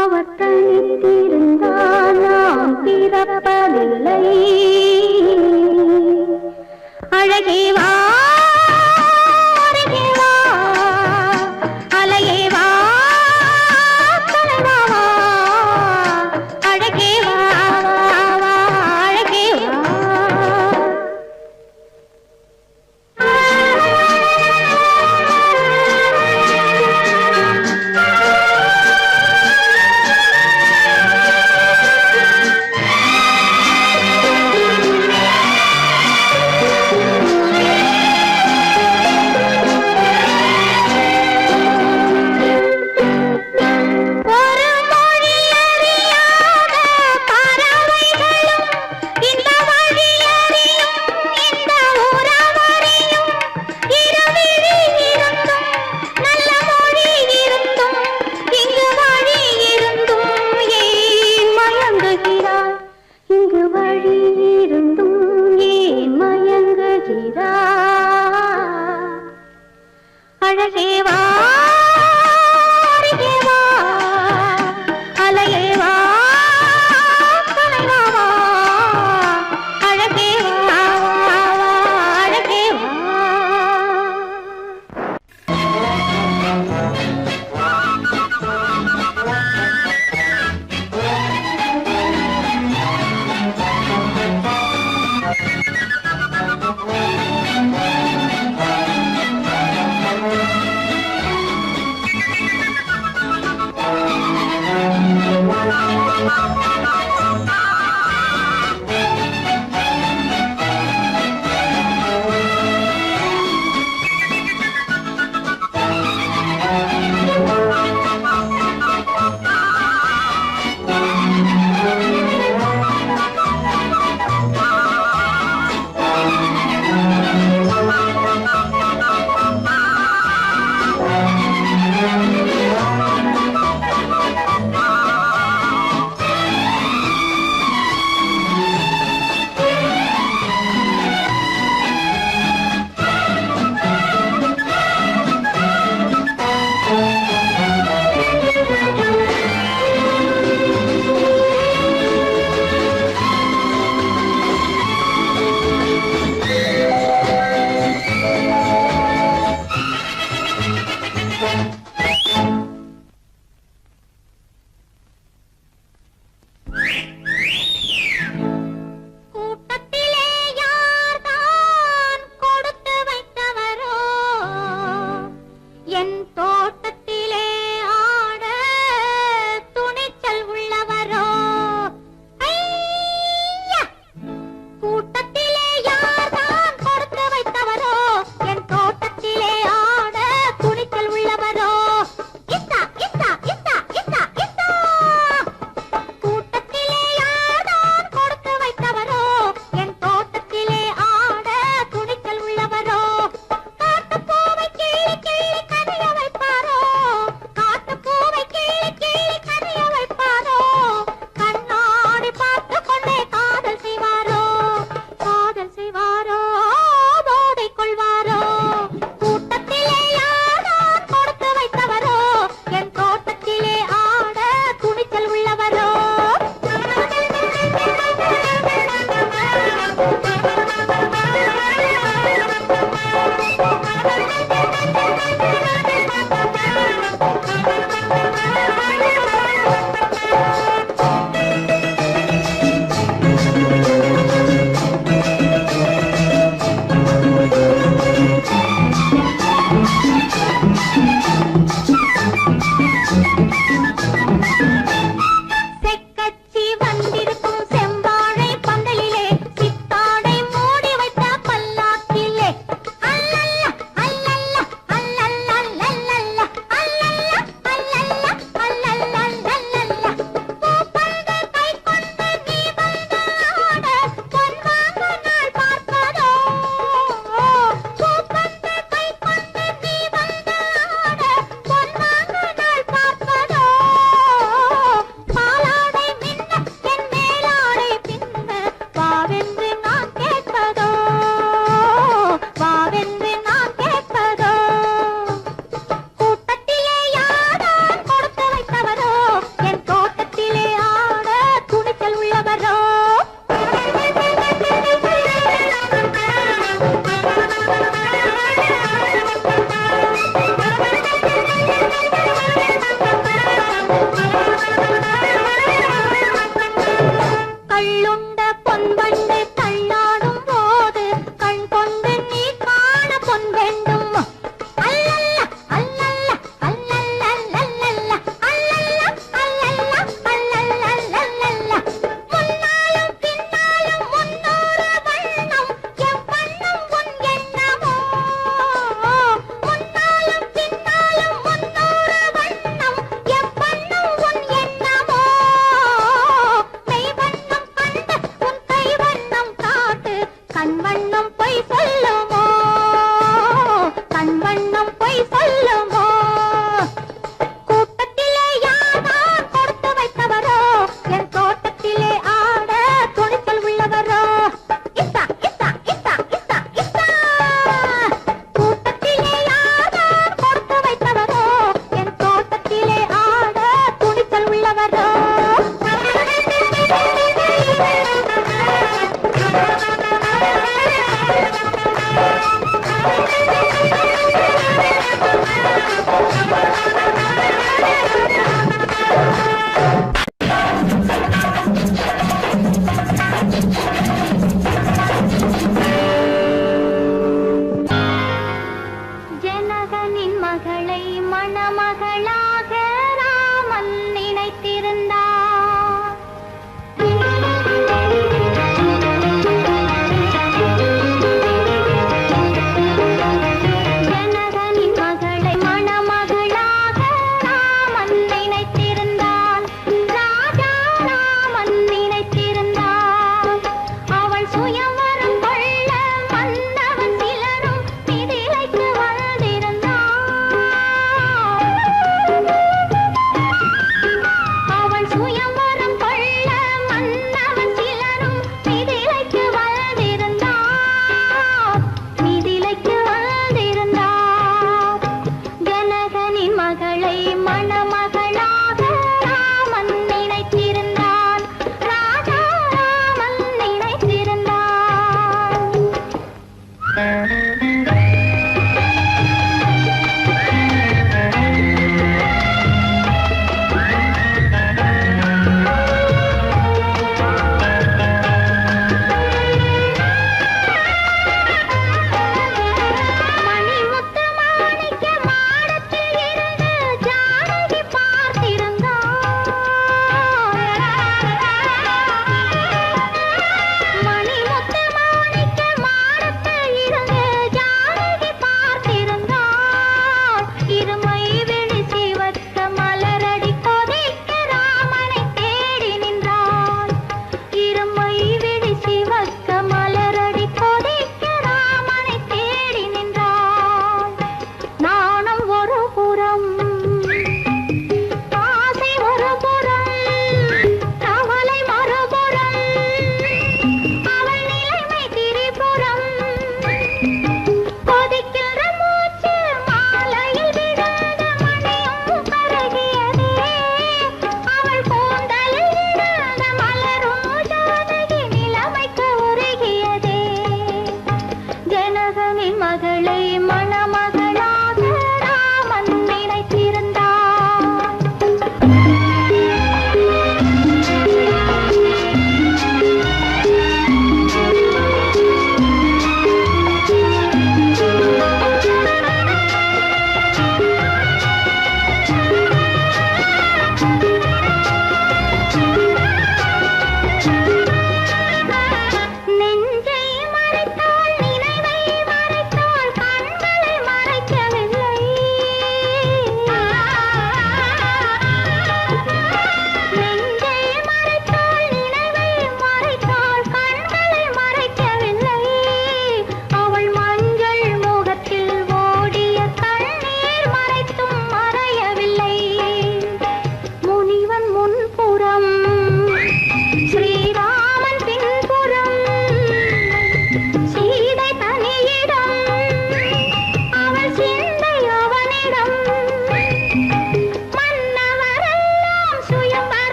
அவர் தனித்திருந்தால் நாம் பிறப்பதில்லை. அழகே வா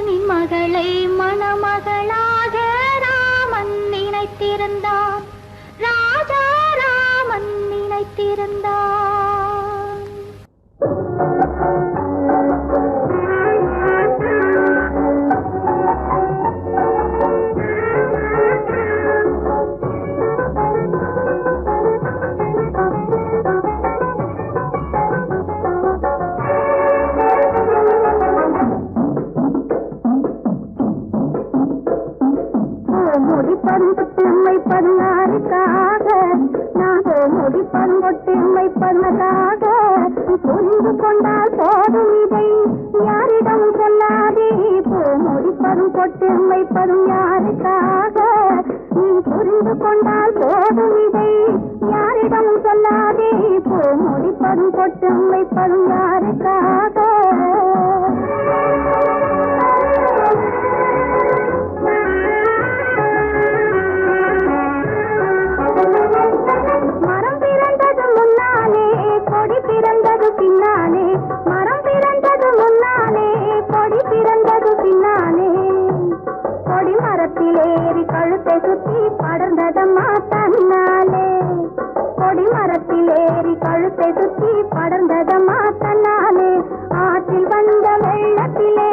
அரசனின் மகளை மணமகளாக ராமன் நினைத்திருந்தான். ராஜா ராமன் நினைத்திருந்தான். பதினாறுக்காக நாகோ முடி பண்பொட்டு இம்மை பண்ணதாக புரிந்து கொண்டால் போ மரத்தில் ஏறி கழுத்தை சுற்றி படர்ந்ததமா தன்னாலே ஆற்றில் வந்த வெள்ளத்திலே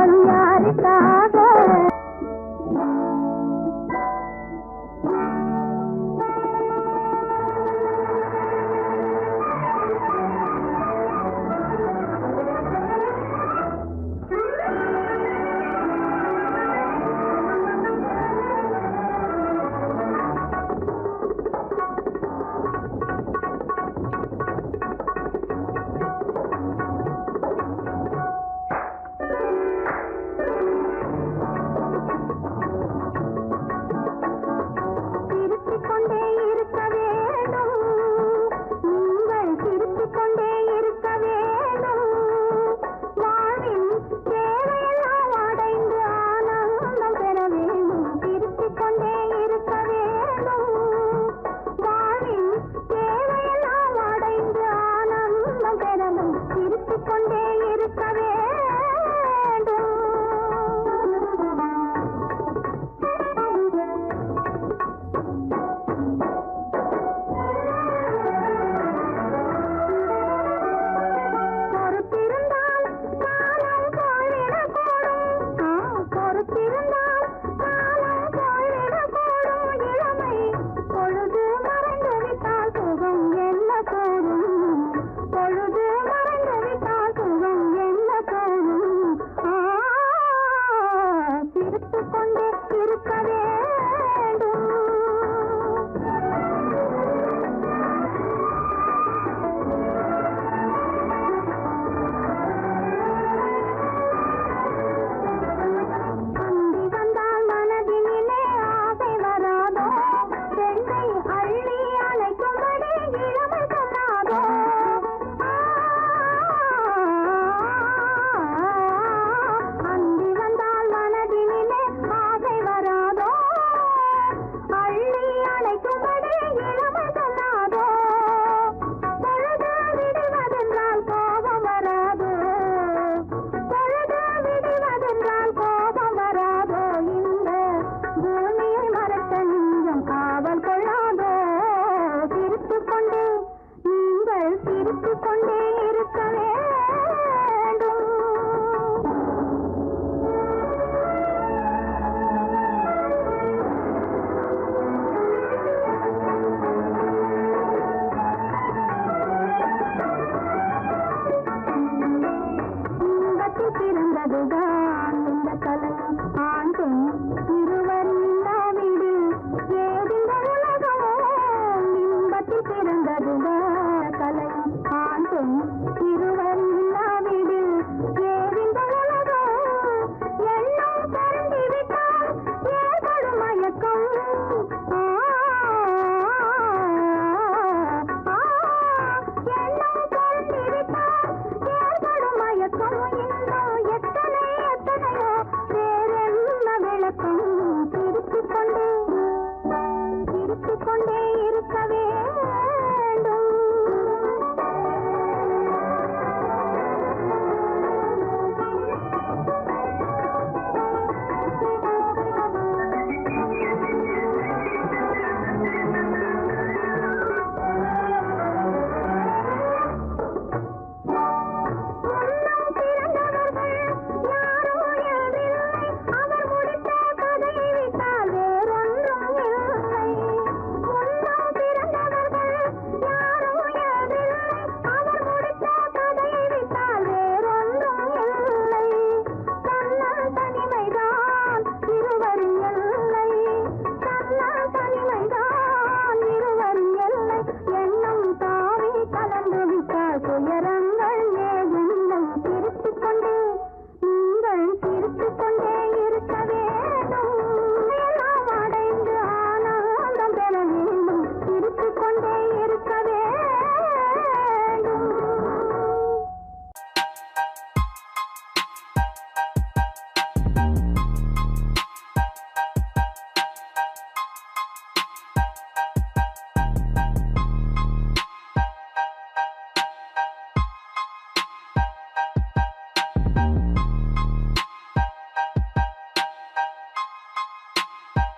கவியாருக்காக